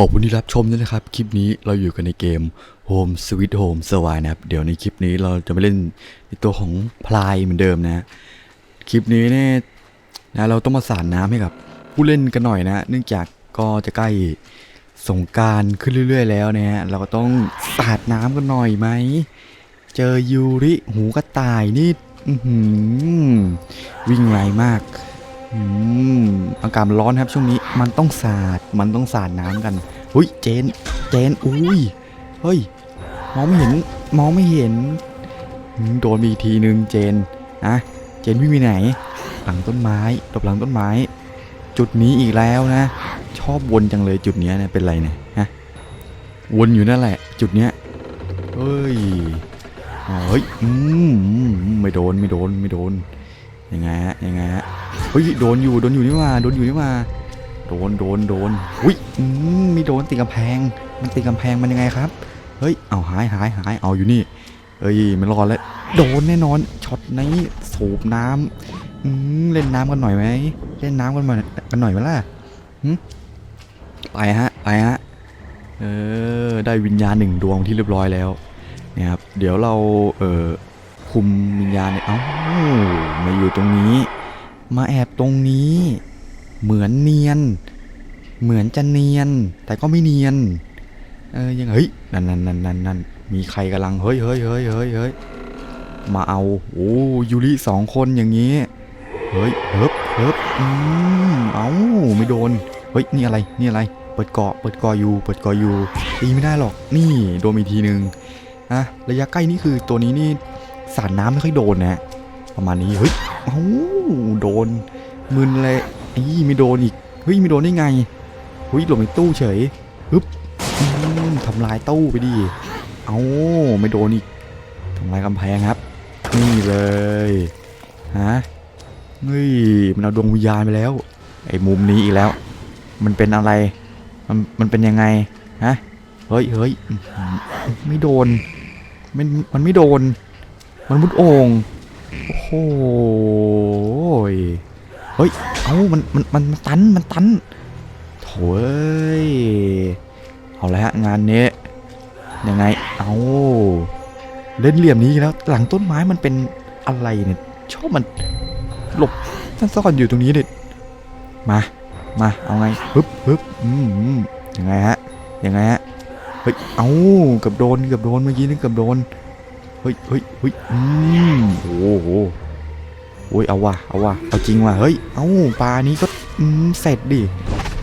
ขอบคุณที่รับชมด้วยนะครับ คลิปนี้เราอยู่กันในเกม Home Sweet Home s w i นะครับ เดี๋ยวในคลิปนี้เราจะไปเล่นในตัวของพลายเหมือนเดิมนะ คลิปนี้เนี่ยนะเราต้องมาสาดน้ำให้กับผู้เล่นกันหน่อยนะ เนื่องจากก็จะใกล้สงการขึ้นเรื่อย ๆ แล้วนะฮะ เราก็ต้องสาดน้ำกันหน่อยไหม เจอยูริหูกระต่ายนี่วิ่งไวมาก อืมอากาศร้อนครับช่วงนี้มันต้องสาดมันต้องสาดน้ำกันอุ้ยเจนเจนอุ้ยเฮ้ยมองไม่เห็นมองไม่เห็นโดนไปอีกทีนึงเจนนะเจนวิ่งไปไหน หลังต้นไม้ตบหลังต้นไม้ จุดนี้อีกแล้วนะ ชอบวนจังเลยจุดนี้เนี่ยเป็นไรเนี่ยฮะวนอยู่นั่นแหละ จุดเนี้ยเฮ้ยเฮ้ยอืมอืมไม่โดนไม่โดนไม่โดน ยังไงฮะยังไงฮะเฮ้ยโดนอยู่โดนอยู่นี่มาโดนอยู่นี่มาโดนโดนโดนอุ้ยมีโดนติดกำแพง มันติดกำแพงมันยังไงครับ เฮ้ยเอาหายหายหายเอาอยู่นี่เอ้ยมันรอดแล้วโดนแน่นอนช็อตนี้สูบน้ำอืมเล่นน้ำกันหน่อยไหมเล่นน้ำกันหน่อยกันหน่อยไหมล่ะไปฮะไปฮะเออได้วิญญาณหนึ่งดวงที่เรียบร้อยแล้วเนี่ยครับเดี๋ยวเราเออ คุมวิญญาณเนี่ยเอ้ามาอยู่ตรงนี้ มาแอบตรงนี้ เหมือนเนียน เหมือนจะเนียน แต่ก็ไม่เนียน เออยังเฮ้ยนั่นนั่นนั่นนั่นนั่นมีใครกำลังเฮ้ยเฮ้ยเฮ้ยเฮ้ยเฮ้ยมาเอาโอ้ยูริสองคนอย่างนี้เฮ้ยเฮิบเฮิบอืมเอาไม่โดนเฮ้ยนี่อะไรนี่อะไร เปิดเกาะเปิดเกาะอยู่เปิดเกาะอยู่ตีไม่ได้หรอกนี่โดนอีกทีนึงนะระยะใกล้นี่คือตัวนี้นี่ สาดน้ำไม่ค่อยโดนนะประมาณนี้เฮ้ยเอ้าโดนมึนเลยไอ้ไม่โดนอีกเฮ้ยไม่โดนได้ไงเฮ้ยหลบในตู้เฉยฮึบทำลายตู้ไปดิเอ้าไม่โดนอีกทำลายกำแพงครับนี่เลยฮะเฮ้ยมันเอาดวงวิญญาณไปแล้ว ไอ้มุมนี้อีกแล้ว มันเป็นอะไร มันมันเป็นยังไงฮะเฮ้ยเฮ้ยไม่โดนมันมันไม่โดน มันมุดโอ่งโอ้โหยเฮ้ย เอ้ามันมันมันตัน มันตันโถ่เอ้ยเอาละฮะงานนี้ยังไง เอาเล่นเหลี่ยมนี้แล้ว หลังต้นไม้มันเป็นอะไรเนี่ยชอบมันหลบซ่อนอยู่ตรงนี้เนี่ยมา มา เอาไงฮึบฮึบอืมยังไงฮะ ยังไงฮะ เฮ้ย เอาเกือบโดนเกือบโดนเมื่อกี้นี่เกือบโดน เฮ้ยเฮ้ยเฮ้ยอืมโอ้โหโอ้ยเอาว่ะเอาว่ะเอาจริงว่ะเฮ้ยเอาปลานี้ก็อืมเสร็จดิ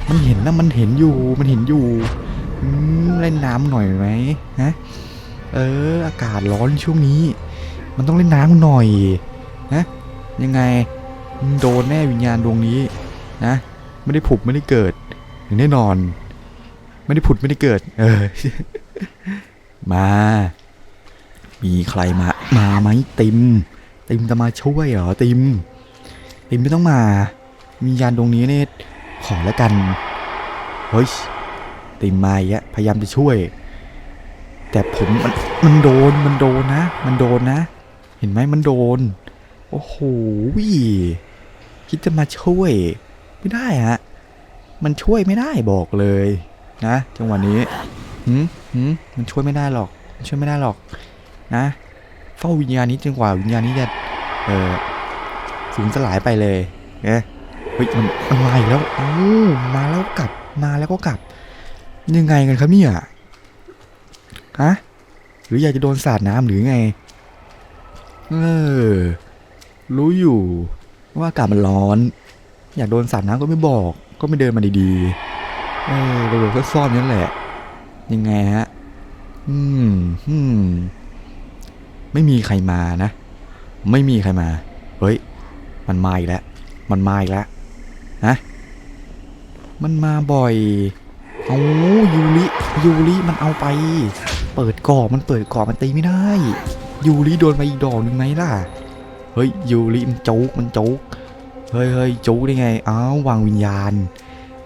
มันเห็นนะมันเห็นอยู่มันเห็นอยู่อืมเล่นน้ำหน่อยไหมฮะเออ อากาศร้อนช่วงนี้ มันต้องเล่นน้ำหน่อยนะยังไงโดนแน่วิญญาณดวงนี้นะไม่ได้ผุบไม่ได้เกิดอย่างแน่นอน ไม่ได้ผุดไม่ได้เกิด เออ มา มีใครมา มาไหมติม ติมจะมาช่วยเหรอติม ติมไม่ต้องมา มียานตรงนี้เนี่ยขอแล้วกัน เฮ้ย ติมมาอีกพยายามจะช่วย แต่ผมมันมันโดนมันโดนนะ มันโดนนะ เห็นไหมมันโดน โอ้โหวิคิดจะมาช่วย ไม่ได้ฮะ มันช่วยไม่ได้บอกเลย นะจังหวะนี้หืมหืมมันช่วยไม่ได้หรอก ช่วยไม่ได้หรอก นะ เฝ้าวิญญาณนี้จนกว่าวิญญาณนี้จะเออสูญสลายไปเลยเอ๊ะเฮ้ยมันมันมาอีกแล้วเอ้มาแล้วกลับมาแล้วก็กลับ ยังไงกันครับเนี่ยฮะหรืออยากจะโดนสาดน้ำหรือไงเออรู้อยู่ว่าอากาศมันร้อน อยากโดนสาดน้ำก็ไม่บอก ก็ไม่เดินมาดีๆเออเราก็ซ่อนนั่นแหละ ยังไงฮะ อืมอืม ไม่มีใครมานะ ไม่มีใครมา เฮ้ย มันมาอีกแล้ว มันมาอีกแล้วนะมันมาบ่อยเอายูริยูริมันเอาไป เปิดกรอบมันเปิดกรอบมันตีไม่ได้ยูริโดนไปอีกดอกหนึ่งไหมล่ะ เฮ้ยยูริมันจุกมันจุกเฮ้ยเฮ้ยจุกได้ไง อ้าววางวิญญาณ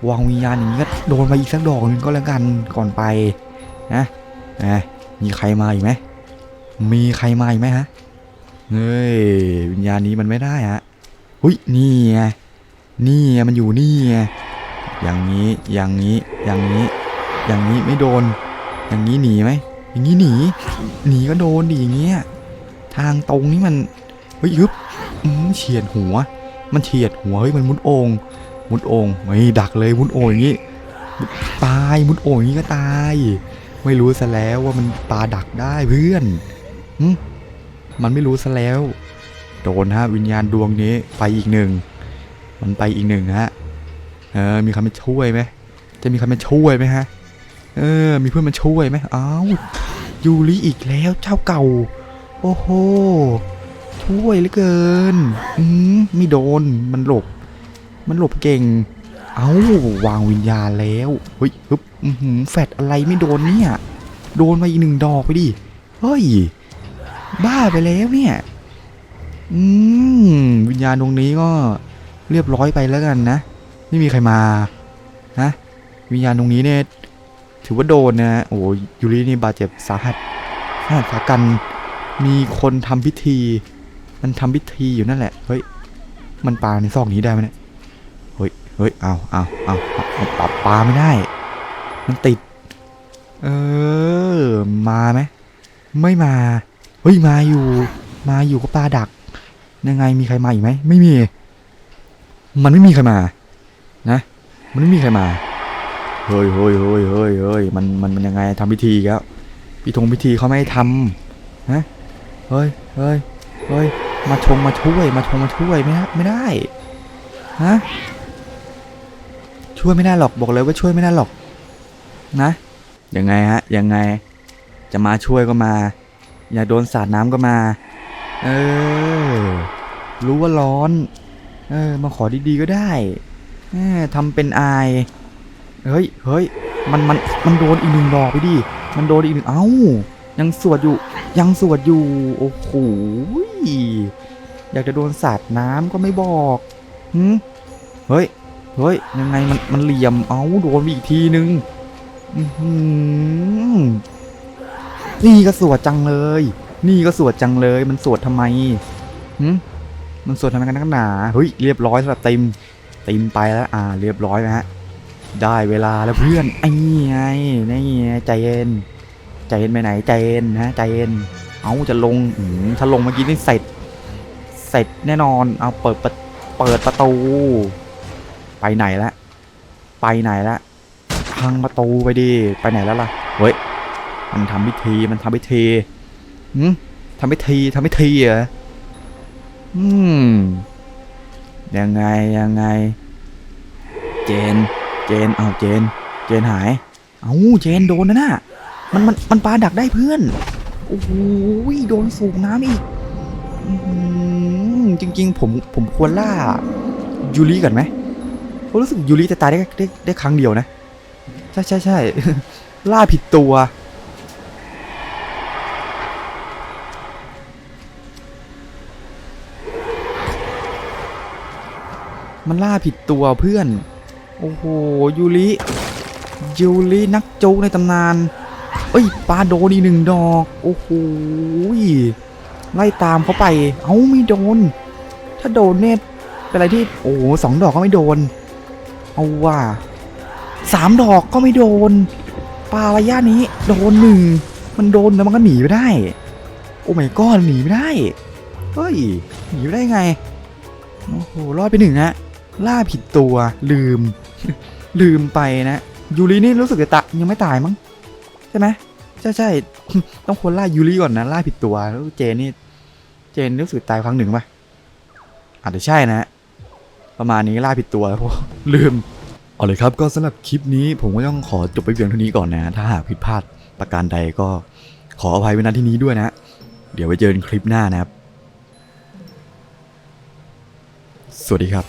วางวิญญาณอย่างนี้ก็โดนไปอีกสักดอกหนึงก็แล้วกันก่อนไปนะนะมีใครมาอีกไหม มีใครมาอีกไหมฮะ เฮ้ย วิญญาณนี้มันไม่ได้ฮะหุยนี่ไง นี่ไงมันอยู่นี่ไง อย่างนี้ อย่างนี้ อย่างนี้ อย่างนี้ไม่โดน อย่างนี้หนีไหม อย่างนี้หนี หนีก็โดนดิอย่างเงี้ย ทางตรงนี้มัน เฮ้ยยึบเฉียดหัว มันเฉียดหัว เฮ้ย มันมุดโองมุดโองไม่ดักเลยมุดโองอย่างงี้ ตาย มุดโองอย่างงี้ก็ตาย ไม่รู้ซะแล้วว่ามันปลาดักได้เพื่อน มันไม่รู้ซะแล้ว โดนฮะวิญญาณดวงนี้ไปอีกหนึ่ง มันไปอีกหนึ่งฮะ เออ มีใครมาช่วยไหม จะมีใครมาช่วยไหมฮะ เออ มีเพื่อนมาช่วยไหมอ้าวยูริอีกแล้วเจ้าเก่า โอ้โห ช่วยเหลือเกิน อืมไม่โดน มันหลบ มันหลบเก่ง เอาวางวิญญาณแล้ว เฮ้ยฮึบแฟดอะไรไม่โดนเนี่ย โดนมาอีกหนึ่งดอกไปดิ เฮ้ย บ้าไปแล้วเนี่ยอืมวิญญาณตรงนี้ก็เรียบร้อยไปแล้วกันนะ ไม่มีใครมาฮะวิญญาณตรงนี้เนี่ยถือว่าโดนนะโอ้ยยูรินี่บาดเจ็บสาหัสสาหัสสากันมีคนทำพิธี มันทำพิธีอยู่นั่นแหละเฮ้ยมันปาในซอกนี้ได้ไหมเนี่ยเฮ้ยเฮ้ยเอาเอาเอาเอาเอาปรับปลาไม่ได้ มันติด เออมาไหมไม่มา เฮ้ยมาอยู่ มาอยู่ก็ปลาดัก ยังไงมีใครมาอีกไหมไม่มี มันไม่มีใครมา นะ มันไม่มีใครมาเฮ้ยเฮ้ยเฮ้ยเฮ้ยเฮ้ยมันมันมันยังไงทำพิธีอีกแล้วพิธงพิธีเขาไม่ให้ทำฮะเฮ้ยเฮ้ยเฮ้ยมาชงมาช่วย มาชงมาช่วยไม่ได้ไม่ได้ฮะช่วยไม่ได้หรอกบอกเลยว่าช่วยไม่ได้หรอก นะยังไงฮะยังไง จะมาช่วยก็มา อย่าโดนสาดน้ำก็มา เออ รู้ว่าร้อน เออ มาขอดีๆก็ได้เออทำเป็นอาย เฮ้ย เฮ้ย มันมันมันโดนอีกหนึ่งดอกไปดิ มันโดนอีกหนึ่ง เอ้า ยังสวดอยู่ ยังสวดอยู่ โอ้โห อยากจะโดนสาดน้ำก็ไม่บอกหืมเฮ้ย เฮ้ย ยังไงมันมันเหลี่ยม เอ้า โดนอีกทีนึง อื้อหือ นี่ก็สวดจังเลย นี่ก็สวดจังเลย มันสวดทำไมหืมมันสวดทำไมกันนักหนาเฮ้ยเรียบร้อยสำหรับเติมเติมไปแล้ว อ่า เรียบร้อยนะฮะ ได้เวลาแล้วเพื่อนไอ้ไงนี่ไงใจเย็น ใจเย็นไปไหน ใจเย็นฮะใจเย็น เอาจะลงอืมถ้าลงเมื่อกี้นี่เสร็จ เสร็จแน่นอน เอาเปิดประเปิดประตู ไปไหนละ ไปไหนละพังประตูไปดิ ไปไหนแล้วล่ะ เฮ้ย มันทำพิธีมันทำพิธีหืมทำพิธีทำพิธีเหรออืมยังไงยังไง เจน เจนเอาเจน เจนหาย เอาเจนโดนนะน่ะมันมันมันปลาดักได้เพื่อน โอ้โหโดนสูบน้ำอีกอจริง ๆ ผมผมควรล่ายูริก่อนไหมผมรู้สึกยูริจะตายได้ได้ได้ครั้งเดียวนะ ใช่ใช่ใช่ล่าผิดตัว มันล่าผิดตัวเพื่อน โอ้โหยูริยูรินักโจ๊กในตำนาน เอ้ยปลาโดนอีหนึ่งดอก โอ้โหไล่ตามเขาไป เอ้าไม่โดน ถ้าโดนเนี่ยเป็นอะไรที่โอ้สองดอกก็ไม่โดน เอาว่าสามดอกก็ไม่โดน ปลาระยะนี้โดนหนึ่งมันโดนแล้วมันก็หนีไปได้ โอ้ไม่ก้อนหนีไม่ได้ เฮ้ยหนีไได้ไง โอ้โหรอดไปหนึ่งฮะ ล่าผิดตัวลืม ลืมไปนะยูรินี่รู้สึกจะตะยังไม่ตายมั้งใช่ไหมใช่ใช่ต้องควรล่ายูริก่อนนะล่าผิดตัวแล้วเจนนี่เจนรู้สึกตายครั้งหนึ่งปะอาจจะใช่นะประมาณนี้ล่าผิดตัวเพราะลืมเอาเลยครับก็สำหรับคลิปนี้ผมก็ต้องขอจบไปเพียงเท่านี้ก่อนนะ ถ้าหากผิดพลาดประการใดก็ขออภัยไว้ณที่นี้ด้วยนะ เดี๋ยวไว้เจอกันคลิปหน้านะครับ สวัสดีครับ